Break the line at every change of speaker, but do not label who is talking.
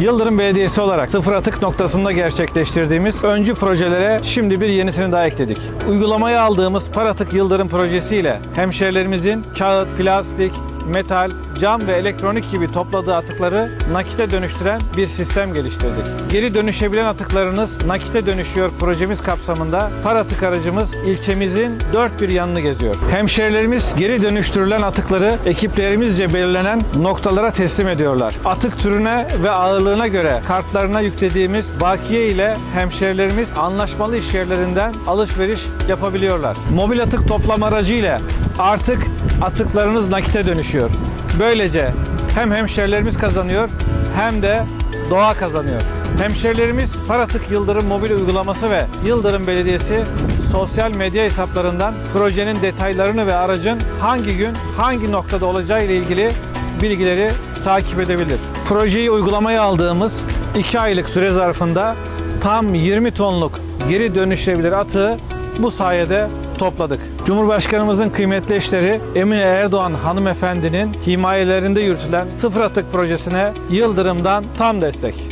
Yıldırım Belediyesi olarak sıfır atık noktasında gerçekleştirdiğimiz öncü projelere şimdi bir yenisini daha ekledik. Uygulamaya aldığımız Paratık Yıldırım projesiyle hemşehrilerimizin kağıt, plastik, metal, cam ve elektronik gibi topladığı atıkları nakite dönüştüren bir sistem geliştirdik. Geri dönüşebilen atıklarınız nakite dönüşüyor projemiz kapsamında Paratık aracımız ilçemizin dört bir yanını geziyor. Hemşehrilerimiz geri dönüştürülen atıkları ekiplerimizce belirlenen noktalara teslim ediyorlar. Atık türüne ve ağırlığına göre kartlarına yüklediğimiz bakiye ile hemşehrilerimiz anlaşmalı iş yerlerinden alışveriş yapabiliyorlar. Mobil atık toplam aracı ile artık atıklarınız nakite dönüşüyor. Böylece hem hemşerilerimiz kazanıyor hem de doğa kazanıyor. Hemşerilerimiz Paratık Yıldırım mobil uygulaması ve Yıldırım Belediyesi sosyal medya hesaplarından projenin detaylarını ve aracın hangi gün hangi noktada olacağı ile ilgili bilgileri takip edebilir. Projeyi uygulamaya aldığımız 2 aylık süre zarfında tam 20 tonluk geri dönüşebilir atığı bu sayede topladık. Cumhurbaşkanımızın kıymetli eşleri Emine Erdoğan hanımefendinin himayelerinde yürütülen sıfır atık projesine Yıldırım'dan tam destek.